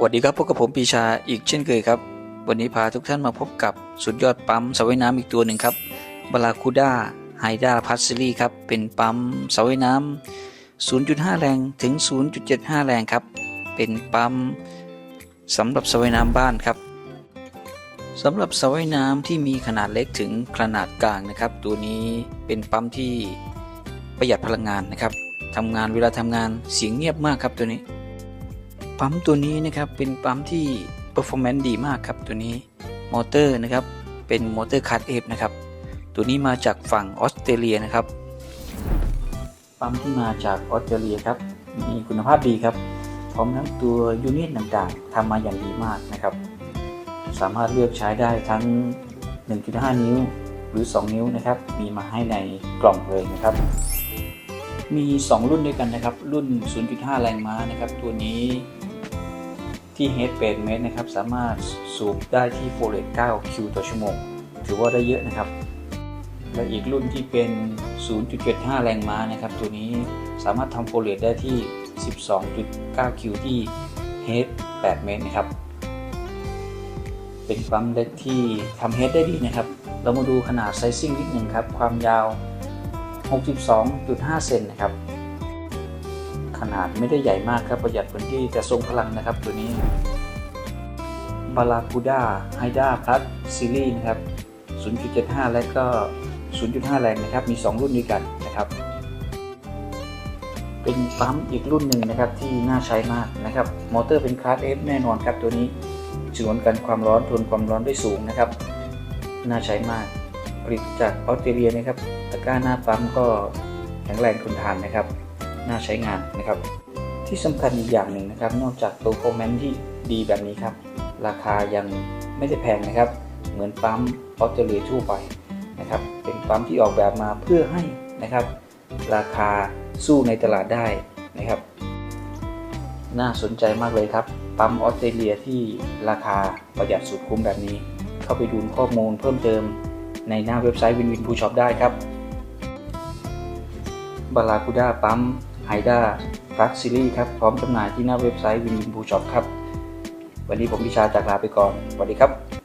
สวัสดีครับพบกับผมปีชาอีกเช่นเคยครับ วันนี้พาทุกท่านมาพบกับสุดยอดปั๊มสระว่ายน้ำอีกตัวหนึ่งครับบาลาคูด้าไฮด้าพัสซิลี่ครับ เป็นปั๊มสระว่ายน้ำ0.5 แรงถึง 0.75 แรงครับ เป็นปั๊มสำหรับสระว่ายน้ำบ้านครับสำหรับสระว่ายน้ำที่มีขนาดเล็กถึงขนาดกลางนะครับ ตัวนี้เป็นปั๊มที่ประหยัดพลังงานนะครับทำงานเวลาทำงานเสียงเงียบมากครับตัวนี้ ปั๊มตัวนี้นะครับเป็นปั๊มที่ performance ดีมากครับตัวนี้มอเตอร์นะครับเป็นมอเตอร์คั t เอฟนะครับตัวนี้มาจากฝั่งออสเตรเลียนะครับ ปั๊มที่มาจากออสเตรเลียครับมีคุณภาพดีครับ พร้อมทั้งตัวยูนิตต่างๆทำมาอย่างดีมากนะครับ สามารถเลือกใช้ได้ทั้ง 1.5 นิ้วหรือ 2 นิ้วนะครับ มีมาให้ในกล่องเลยนะครับ มี 2 รุ่นด้วยกันนะครับ รุ่น 0.5 แรงม้านะครับ ตัวนี้ ที่เฮดเป็นเมตรนะครับ สามารถสูบได้ที่โฟเลต9คิวต่อชั่วโมง ถือว่าได้เยอะนะครับ และอีกรุ่นที่เป็น 0.75 แรงม้านะครับ ตัวนี้สามารถทำโฟเลตได้ที่ 12.9 คิวที่เฮด8เมตรนะครับ เป็นปั๊มเล็กที่ทำเฮดได้ดีนะครับ เรามาดูขนาดไซซิ่งนิดหนึ่งครับ ความยาว 62.5 เซนนะครับ ขนาดไม่ได้ใหญ่มากครับประหยัดพื้นที่แต่ทรงพลังนะครับตัวนี้บาลาคูด้าไฮด้าพัทซีรีส์นะครับ 0.75 และก็ 0.5 แรงนะครับ มี 2 รุ่นด้วยกันนะครับ เป็นปั๊มอีกรุ่นหนึ่งนะครับที่น่าใช้มากนะครับ มอเตอร์เป็นคลาส F แน่นอนครับตัวนี้ฉนวนกันความร้อนทนความร้อนได้สูงนะครับ น่าใช้มาก ผลิตจากออสเตรเลียนะครับ ตะกร้าหน้าปั๊มก็แข็งแรงทนทานนะครับ น่าใช้งานนะครับ ที่สำคัญอีกอย่างหนึ่งนะครับ นอกจากตัวคอมเมนต์ที่ดีแบบนี้ครับ ราคายังไม่ได้แพงนะครับ เหมือนปั๊มออสเตรเลียทั่วไปนะครับ เป็นปั๊มที่ออกแบบมาเพื่อให้นะครับ ราคาสู้ในตลาดได้นะครับ น่าสนใจมากเลยครับ ปั๊มออสเตรเลียที่ราคาประหยัดสุดคุ้มแบบนี้ เข้าไปดูข้อมูลเพิ่มเติมในหน้าเว็บไซต์วินวินพูช็อปได้ครับบาลาคูด้าปั๊ม ไฮด้าพลักซีรีส์ครับพร้อมจำหน่ายที่หน้าเว็บไซต์วินวินพูช็อปครับ วันนี้ผมพิชาจากลาไปก่อนสวัสดีครับ